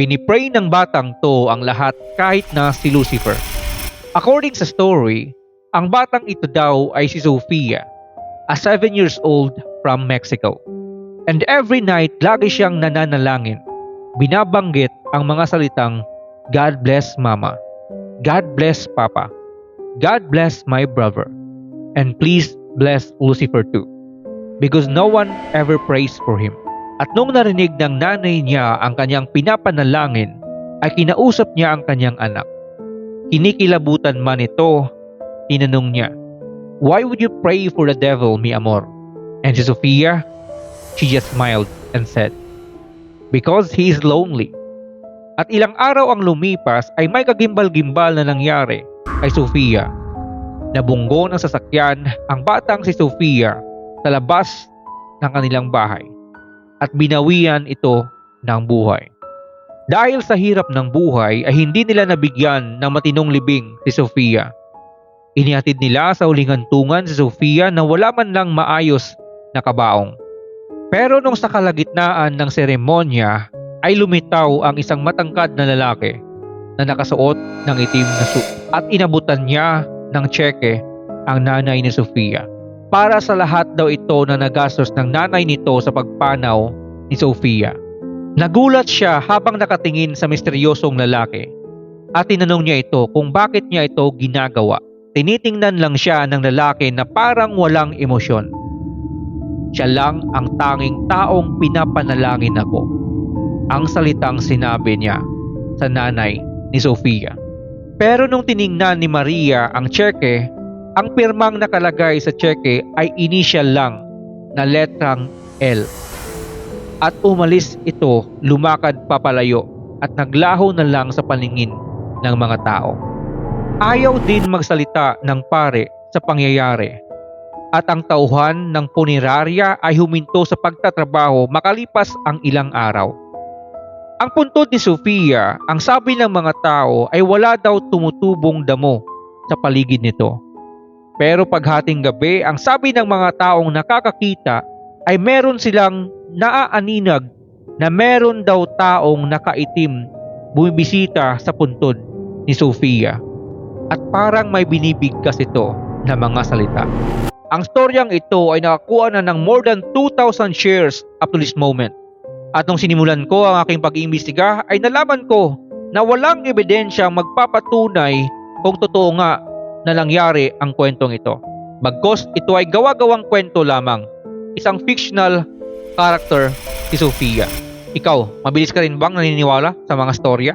Pinipray ng batang to ang lahat kahit na si Lucifer. According sa story, ang batang ito daw ay si Sofia, a 7 years old from Mexico. And every night, lagi siyang nananalangin. Binabanggit ang mga salitang, God bless Mama, God bless Papa, God bless my brother, and please bless Lucifer too. Because no one ever prays for him. At nung narinig ng nanay niya ang kanyang pinapanalangin, ay kinausap niya ang kanyang anak. Kinikilabutan man ito, tinanong niya, Why would you pray for the devil, mi amor? And si Sofia, she just smiled and said, Because he is lonely. At ilang araw ang lumipas ay may kagimbal-gimbal na nangyari kay Sofia. Nabunggo ng sasakyan ang batang si Sofia sa labas ng kanilang bahay at binawian ito ng buhay. Dahil sa hirap ng buhay ay hindi nila nabigyan ng matinong libing si Sofia. Inihatid nila sa huling hantungan si Sofia na wala man lang maayos na kabaong. Pero nung sa kalagitnaan ng seremonya ay lumitaw ang isang matangkad na lalaki na nakasuot ng itim na suit at inabutan niya ng tseke ang nanay ni Sofia. Para sa lahat daw ito na nagastos ng nanay nito sa pagpanaw ni Sofia. Nagulat siya habang nakatingin sa misteryosong lalaki at tinanong niya ito kung bakit niya ito ginagawa. Tinitingnan lang siya ng lalaki na parang walang emosyon. Siya lang ang tanging taong pinapanalangin ako. Ang salitang sinabi niya sa nanay ni Sofia. Pero nung tiningnan ni Maria ang tseke, ang pirmang nakalagay sa tseke ay initial lang na letrang L. At umalis ito, lumakad papalayo at naglaho na lang sa paningin ng mga tao. Ayaw din magsalita ng pare sa pangyayari at ang tauhan ng punerarya ay huminto sa pagtatrabaho makalipas ang ilang araw. Ang puntod ni Sofia, ang sabi ng mga tao ay wala daw tumutubong damo sa paligid nito. Pero paghating gabi, ang sabi ng mga taong nakakakita ay meron silang naaaninag na meron daw taong nakaitim bumibisita sa puntod ni Sofia. At parang may binibigkas ito na mga salita. Ang storyang ito ay nakakuha na ng more than 2,000 shares up to this moment. At nung sinimulan ko ang aking pag-iimbestiga ay nalaman ko na walang ebidensya magpapatunay kung totoo nga na nangyari ang kwentong ito. Bagkos ito ay gawa-gawang kwento lamang. Isang fictional character si Sofia. Ikaw, mabilis ka rin bang naniniwala sa mga storya?